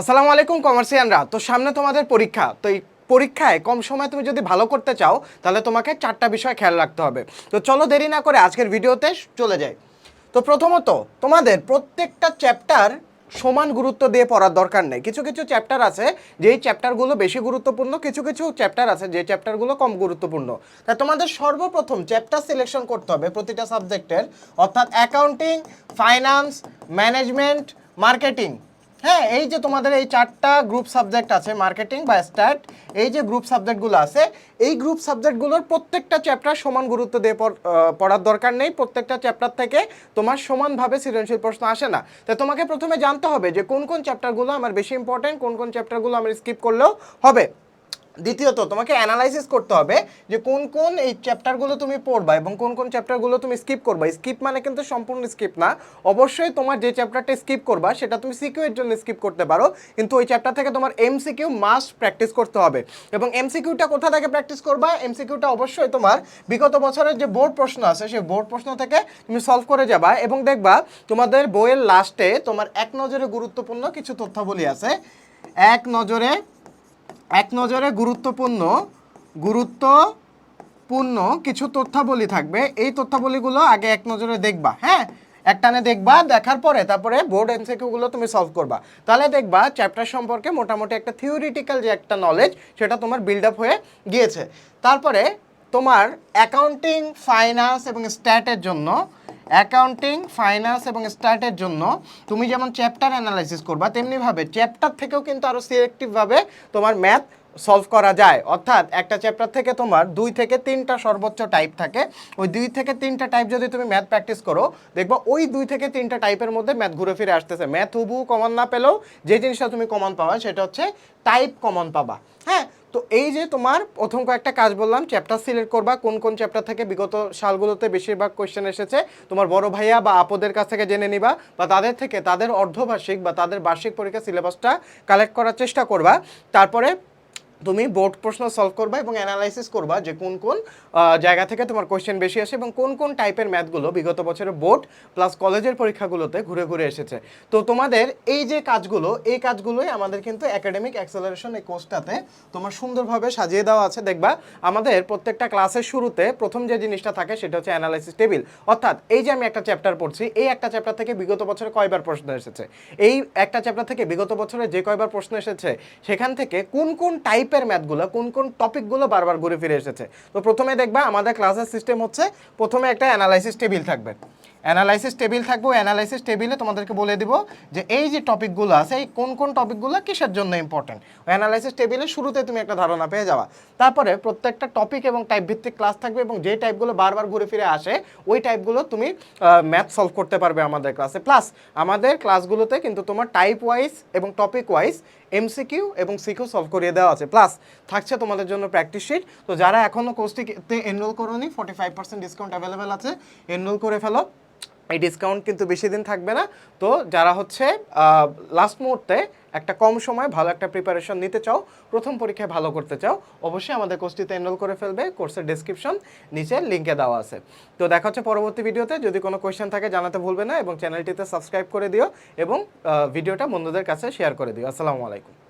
আসসালামু আলাইকুম কমার্সিয়ানরা তো সামনে তোমাদের পরীক্ষা। তো এই পরীক্ষায় কম সময় তুমি যদি ভালো করতে চাও, তাহলে তোমাকে চারটা বিষয় খেয়াল রাখতে হবে। তো চলো দেরি না করে আজকের ভিডিওতে চলে যাই। তো প্রথমত, তোমাদের প্রত্যেকটা চ্যাপ্টার সমান গুরুত্ব দিয়ে পড়ার দরকার নেই। কিছু কিছু চ্যাপ্টার আছে, যেই চ্যাপ্টারগুলো বেশি গুরুত্বপূর্ণ, কিছু কিছু চ্যাপ্টার আছে, যে চ্যাপ্টারগুলো কম গুরুত্বপূর্ণ। তা তোমাদের সর্বপ্রথম চ্যাপ্টার সিলেকশন করতে হবে প্রতিটা সাবজেক্টের, অর্থাৎ অ্যাকাউন্টিং, ফাইন্যান্স, ম্যানেজমেন্ট, মার্কেটিং। হ্যাঁ এই যে তোমাদের এই চারটা গ্রুপ সাবজেক্ট আছে মার্কেটিং বা স্ট্যাট এই যে গ্রুপ সাবজেক্টগুলো আছে, এই গ্রুপ সাবজেক্টগুলোর প্রত্যেকটা চ্যাপ্টার সমান গুরুত্ব দিয়ে পড়- পড়ার দরকার নেই। প্রত্যেকটা চ্যাপ্টার থেকে তোমার সমানভাবে সৃজনশীল প্রশ্ন আসে না। তো তোমাকে প্রথমে জানতে হবে যে কোন কোন চ্যাপ্টারগুলো আমার বেশি ইম্পর্টেন্ট কোন কোন চ্যাপ্টারগুলো আমার স্কিপ করলেও হবে। দ্বিতীয়ত, তোমাকে অ্যানালাইসিস করতে হবে যে কোন কোন এই চ্যাপ্টারগুলো তুমি পড়বা এবং কোন কোন চ্যাপ্টারগুলো তুমি স্কিপ করবা। স্কিপ মানে কিন্তু সম্পূর্ণ স্কিপ না। অবশ্যই তোমার যে চ্যাপ্টারটা স্কিপ করবা, সেটা তুমি সিকিউ এর জন্য স্কিপ করতে পারো। কিন্তু ওই চ্যাপ্টার থেকে তোমার এমসিকিউ মাস্ট প্র্যাকটিস করতে হবে। এবং এমসিকিউটা কোথা থেকে প্র্যাকটিস করবা? এমসিকিউটা অবশ্যই তোমার বিগত বছরের যে বোর্ড প্রশ্ন আছে, সেই বোর্ড প্রশ্ন থেকে তুমি সলভ করে যাবা এবং দেখবা তোমাদের বইয়ের লাস্টে তোমার এক নজরে গুরুত্বপূর্ণ কিছু তথ্যাবলী আছে। এক নজরে এক নজরে গুরুত্বপূর্ণ গুরুত্বপূর্ণ কিছু তথ্যাবলী থাকবে। এই তথ্যাবলীগুলো আগে এক নজরে দেখবা হ্যাঁ? একটানে দেখবা, দেখার পরে তারপরে বোর্ড এমসিকিউগুলো তুমি সলভ করবা। তাহলে দেখবা চ্যাপ্টার সম্পর্কে মোটামুটি একটা থিওরিটিক্যাল যে একটা নলেজ সেটা তোমার বিল্ড আপ হয়ে গিয়েছে। তারপরে তোমার অ্যাকাউন্টিং, ফাইন্যান্স এবং স্ট্যাটের জন্য, অ্যাকাউন্টিং, ফাইন্যান্স এবং স্টার্টের জন্য তুমি যেমন চ্যাপ্টার অ্যানালাইসিস করবা, তেমনিভাবে চ্যাপ্টার থেকেও কিন্তু আরও সিলেক্টিভভাবে তোমার ম্যাথ সলভ করা যায়। অর্থাৎ একটা চ্যাপ্টার থেকে তোমার দুই থেকে তিনটা সর্বোচ্চ টাইপ থাকে। ওই দুই থেকে তিনটা টাইপ যদি তুমি ম্যাথ প্র্যাকটিস করো, দেখবা ওই দুই থেকে তিনটা টাইপের মধ্যে ম্যাথ ঘুরে ফিরে আসতেছে। ম্যাথ হুবু কমন না পেলেও যে জিনিসটা তুমি কমন পাবা, সেটা হচ্ছে টাইপ কমন পাবা। হ্যাঁ? তো এই যে তোমার প্রথম কয়েকটা কাজ বললাম চ্যাপ্টার সিলেক্ট করবা, কোন কোন চ্যাপ্টার থেকে বিগত সালগুলোতে বেশিরভাগ কোয়েশ্চেন এসেছে, তোমার বড় ভাইয়া বা আপদের কাছ থেকে জেনে নিবা বা তাদের থেকে তাদের অর্ধবার্ষিক বা তাদের বার্ষিক পরীক্ষা সিলেবাসটা কালেক্ট করার চেষ্টা করবা। তারপরে তুমি বোর্ড প্রশ্ন সলভ করবা এবং অ্যানালাইসিস করবা যে কোন কোন জায়গা থেকে তোমার কোয়েশ্চেন বেশি আসে এবং কোন কোন টাইপের ম্যাথগুলো বিগত বছরের বোর্ড প্লাস কলেজের পরীক্ষাগুলোতে ঘুরে ঘুরে এসেছে। তো তোমাদের এই যে কাজগুলো, এই কাজগুলোই আমাদের কিন্তু একাডেমিক অ্যাক্সেলারেশন এই কোর্সটাতে তোমার সুন্দরভাবে সাজিয়ে দেওয়া আছে। দেখবা, আমাদের প্রত্যেকটা ক্লাসের শুরুতে প্রথম যে জিনিসটা থাকে সেটা হচ্ছে অ্যানালাইসিস টেবিল অর্থাৎ এই যে আমি একটা চ্যাপ্টার পড়ছি, এই একটা চ্যাপ্টার থেকে বিগত বছরে কয়বার প্রশ্ন এসেছে? এই একটা চ্যাপ্টার থেকে বিগত বছরে যে কয়বার প্রশ্ন এসেছে, সেখান থেকে কোন কোন টাইপের ম্যাথগুলো, কোন কোন টপিকগুলো বারবার ঘুরে ফিরে এসেছে। তো প্রথমে দেখবা আমাদের ক্লাসের সিস্টেম হচ্ছে, প্রথমে একটা অ্যানালাইসিস টেবিল থাকবে। অ্যানালাইসিস টেবিল থাকবে অ্যানালাইসিস টেবিলে তোমাদেরকে বলে দিব যে এই যে টপিকগুলো আছে, এই কোন কোন টপিকগুলো কিসের জন্য ইম্পর্টেন্ট অ্যানালাইসিস টেবিলের শুরুতে তুমি একটা ধারণা পেয়ে যাওয়া তারপরে প্রত্যেকটা টপিক এবং টাইপ ভিত্তিক ক্লাস থাকবে এবং যে টাইপগুলো বারবার ঘুরে ফিরে আসে, ওই টাইপগুলো তুমি ম্যাথ সলভ করতে পারবে আমাদের ক্লাসে প্লাস আমাদের ক্লাসগুলোতে কিন্তু তোমার টাইপ ওয়াইজ এবং টপিক ওয়াইজ এমসিকিউ এবং সিকিউ সলভ করিয়ে দেওয়া আছে। প্লাস থাকছে তোমাদের জন্য প্র্যাকটিস শিট তো যারা এখনও কোর্সটিতে এনরোল করোনি forty five percent discount available আছে এনরোল করে ফেলো। এই ডিসকাউন্ট কিন্তু বেশি দিন থাকবে না। তো যারা হচ্ছে লাস্ট মুহূর্তে একটা কম সময় ভালো একটা প্রিপারেশন নিতে চাও, প্রথম পরীক্ষায় ভালো করতে চাও, অবশ্যই আমাদের কোর্সটিতে এনরোল করে ফেলবে। কোর্সের ডেসক্রিপশন নিচে লিঙ্কে দেওয়া আছে। তো দেখা হচ্ছে পরবর্তী ভিডিওতে যদি কোনো কোয়েশ্চেন থাকে, জানাতে ভুলবে না এবং চ্যানেলটিতে সাবস্ক্রাইব করে দিও এবং ভিডিওটা বন্ধুদের কাছে শেয়ার করে দিও। আসসালামু আলাইকুম।